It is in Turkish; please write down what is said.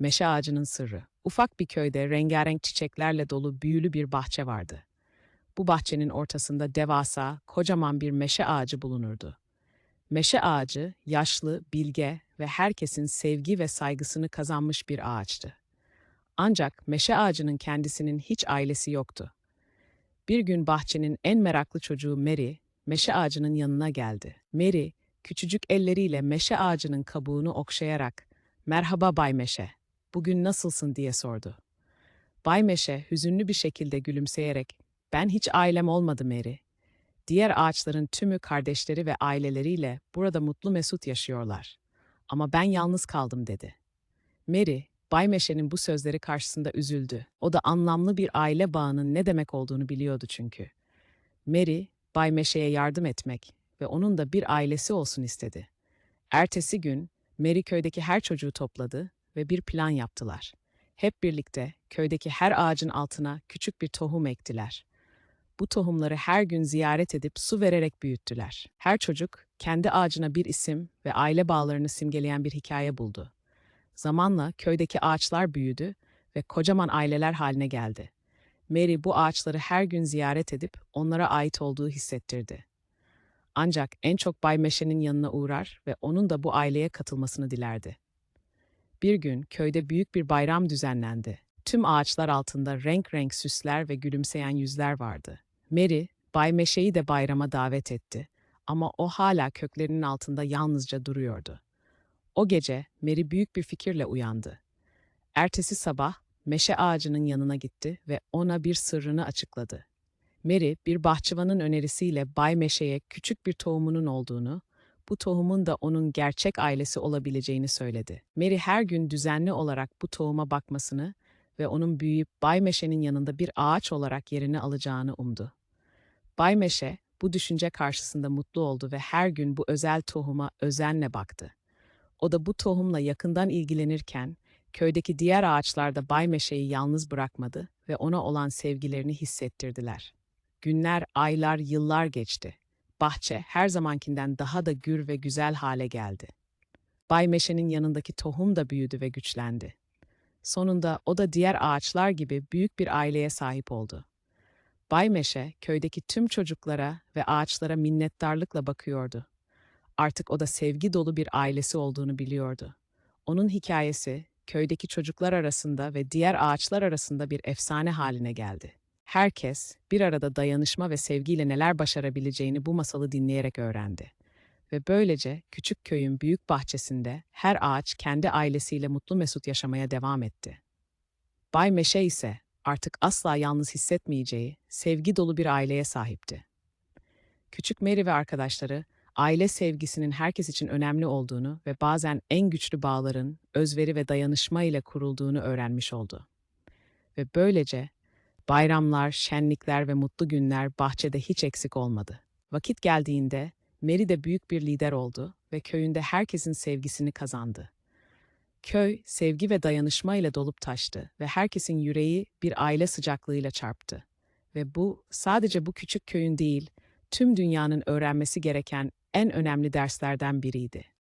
Meşe ağacının sırrı. Ufak bir köyde rengarenk çiçeklerle dolu büyülü bir bahçe vardı. Bu bahçenin ortasında devasa, kocaman bir meşe ağacı bulunurdu. Meşe ağacı yaşlı, bilge ve herkesin sevgi ve saygısını kazanmış bir ağaçtı. Ancak meşe ağacının kendisinin hiç ailesi yoktu. Bir gün bahçenin en meraklı çocuğu Mary, meşe ağacının yanına geldi. Mary, küçücük elleriyle meşe ağacının kabuğunu okşayarak, "Merhaba Bay Meşe, bugün nasılsın?" diye sordu. Bay Meşe hüzünlü bir şekilde gülümseyerek, "Ben hiç ailem olmadı Mary. Diğer ağaçların tümü kardeşleri ve aileleriyle burada mutlu mesut yaşıyorlar. Ama ben yalnız kaldım." dedi. Mary, Bay Meşe'nin bu sözleri karşısında üzüldü. O da anlamlı bir aile bağının ne demek olduğunu biliyordu çünkü. Mary, Bay Meşe'ye yardım etmek ve onun da bir ailesi olsun istedi. Ertesi gün Mary köydeki her çocuğu topladı ve bir plan yaptılar. Hep birlikte köydeki her ağacın altına küçük bir tohum ektiler. Bu tohumları her gün ziyaret edip su vererek büyüttüler. Her çocuk kendi ağacına bir isim ve aile bağlarını simgeleyen bir hikaye buldu. Zamanla köydeki ağaçlar büyüdü ve kocaman aileler haline geldi. Mary bu ağaçları her gün ziyaret edip onlara ait olduğu hissettirdi. Ancak en çok Bay Meşe'nin yanına uğrar ve onun da bu aileye katılmasını dilerdi. Bir gün köyde büyük bir bayram düzenlendi. Tüm ağaçlar altında renk renk süsler ve gülümseyen yüzler vardı. Mary, Bay Meşe'yi de bayrama davet etti ama o hala köklerinin altında yalnızca duruyordu. O gece Mary büyük bir fikirle uyandı. Ertesi sabah meşe ağacının yanına gitti ve ona bir sırrını açıkladı. Mary, bir bahçıvanın önerisiyle Bay Meşe'ye küçük bir tohumunun olduğunu, bu tohumun da onun gerçek ailesi olabileceğini söyledi. Mary her gün düzenli olarak bu tohuma bakmasını ve onun büyüyüp Bay Meşe'nin yanında bir ağaç olarak yerini alacağını umdu. Bay Meşe, bu düşünce karşısında mutlu oldu ve her gün bu özel tohuma özenle baktı. O da bu tohumla yakından ilgilenirken, köydeki diğer ağaçlar da Bay Meşe'yi yalnız bırakmadı ve ona olan sevgilerini hissettirdiler. Günler, aylar, yıllar geçti. Bahçe her zamankinden daha da gür ve güzel hale geldi. Bay Meşe'nin yanındaki tohum da büyüdü ve güçlendi. Sonunda o da diğer ağaçlar gibi büyük bir aileye sahip oldu. Bay Meşe, köydeki tüm çocuklara ve ağaçlara minnettarlıkla bakıyordu. Artık o da sevgi dolu bir ailesi olduğunu biliyordu. Onun hikayesi, köydeki çocuklar arasında ve diğer ağaçlar arasında bir efsane haline geldi. Herkes bir arada dayanışma ve sevgiyle neler başarabileceğini bu masalı dinleyerek öğrendi. Ve böylece küçük köyün büyük bahçesinde her ağaç kendi ailesiyle mutlu mesut yaşamaya devam etti. Bay Meşe ise artık asla yalnız hissetmeyeceği, sevgi dolu bir aileye sahipti. Küçük Mary ve arkadaşları aile sevgisinin herkes için önemli olduğunu ve bazen en güçlü bağların özveri ve dayanışma ile kurulduğunu öğrenmiş oldu. Ve böylece bayramlar, şenlikler ve mutlu günler bahçede hiç eksik olmadı. Vakit geldiğinde Mary de büyük bir lider oldu ve köyünde herkesin sevgisini kazandı. Köy sevgi ve dayanışma ile dolup taştı ve herkesin yüreği bir aile sıcaklığıyla çarptı. Ve bu sadece bu küçük köyün değil, tüm dünyanın öğrenmesi gereken en önemli derslerden biriydi.